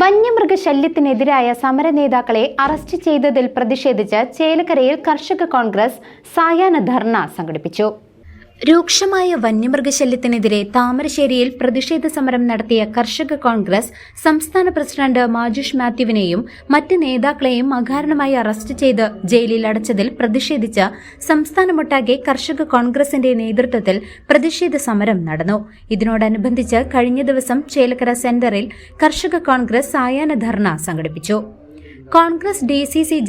വന്യമൃഗശല്യത്തിനെതിരായ സമര നേതാക്കളെ അറസ്റ്റ് ചെയ്തതിൽ പ്രതിഷേധിച്ച് ചേലക്കരയിൽ കർഷക കോൺഗ്രസ് സായാഹ്ന ധർണ സംഘടിപ്പിച്ചു. രൂക്ഷമായ വന്യമൃഗശല്യത്തിനെതിരെ താമരശ്ശേരിയിൽ പ്രതിഷേധ സമരം നടത്തിയ കർഷക കോൺഗ്രസ് സംസ്ഥാന പ്രസിഡന്റ് മാജുഷ് മാത്യുവിനെയും മറ്റ് നേതാക്കളെയും അകാരണമായി അറസ്റ്റ് ചെയ്ത് ജയിലിൽ അടച്ചതിൽ പ്രതിഷേധിച്ച് സംസ്ഥാനമൊട്ടാകെ കർഷക കോൺഗ്രസിന്റെ നേതൃത്വത്തിൽ പ്രതിഷേധ സമരം നടന്നു. ഇതിനോടനുബന്ധിച്ച് കഴിഞ്ഞ ദിവസം ചേലക്കര സെന്ററിൽ കർഷക കോൺഗ്രസ് സായാഹ്ന ധർണ സംഘടിപ്പിച്ചു. Congress D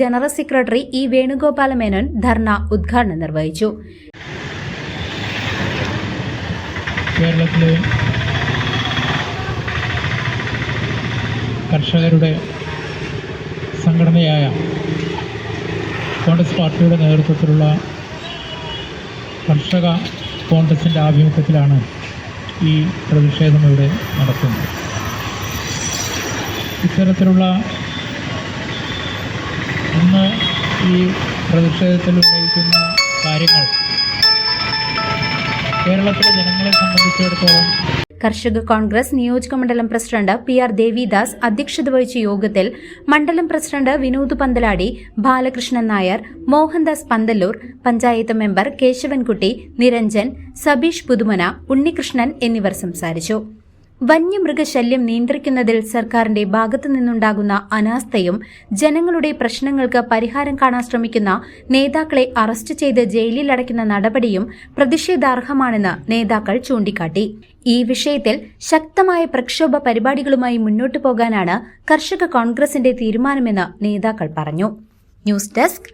general secretary E Venugopala Menon dharna ഉദ്ഘാടനം നിർവഹിച്ചു. കേരളത്തിലെ കർഷകരുടെ സംഘടനയായ കോൺഗ്രസ് പാർട്ടിയുടെ നേതൃത്വത്തിലുള്ള കർഷക കോൺഗ്രസിന്റെ ആഭിമുഖ്യത്തിലാണ് ഈ പ്രതിഷേധം ഇവിടെ നടക്കുന്നത് ഇത്തരത്തിലുള്ള ഇന്ന് ഈ പ്രതിഷേധത്തിൽ ഉന്നയിക്കുന്ന കാര്യങ്ങൾ കേരളത്തിലെ ജനങ്ങളെ സംബന്ധിച്ചിടത്തോളം കർഷക കോൺഗ്രസ് നിയോജക മണ്ഡലം പ്രസിഡന്റ് പി ആർ ദേവിദാസ് അധ്യക്ഷത വഹിച്ച യോഗത്തിൽ മണ്ഡലം പ്രസിഡന്റ് വിനോദ് പന്തലാടി ബാലകൃഷ്ണൻ നായർ മോഹൻദാസ് പന്തല്ലൂർ പഞ്ചായത്ത് മെമ്പർ കേശവൻകുട്ടി നിരഞ്ജൻ സബീഷ് പുതുമന ഉണ്ണികൃഷ്ണൻ എന്നിവർ സംസാരിച്ചു. വന്യമൃഗശല്യം നിയന്ത്രിക്കുന്നതിൽ സർക്കാരിന്റെ ഭാഗത്തു നിന്നുണ്ടാകുന്ന അനാസ്ഥയും ജനങ്ങളുടെ പ്രശ്നങ്ങൾക്ക് പരിഹാരം കാണാൻ ശ്രമിക്കുന്ന നേതാക്കളെ അറസ്റ്റ് ചെയ്ത് ജയിലിൽ അടയ്ക്കുന്ന നടപടിയും പ്രതിഷേധാർഹമാണെന്ന് നേതാക്കൾ ചൂണ്ടിക്കാട്ടി. ഈ വിഷയത്തിൽ ശക്തമായ പ്രക്ഷോഭ പരിപാടികളുമായി മുന്നോട്ടു പോകാനാണ് കർഷക കോൺഗ്രസിന്റെ തീരുമാനമെന്ന് നേതാക്കൾ പറഞ്ഞു. News desk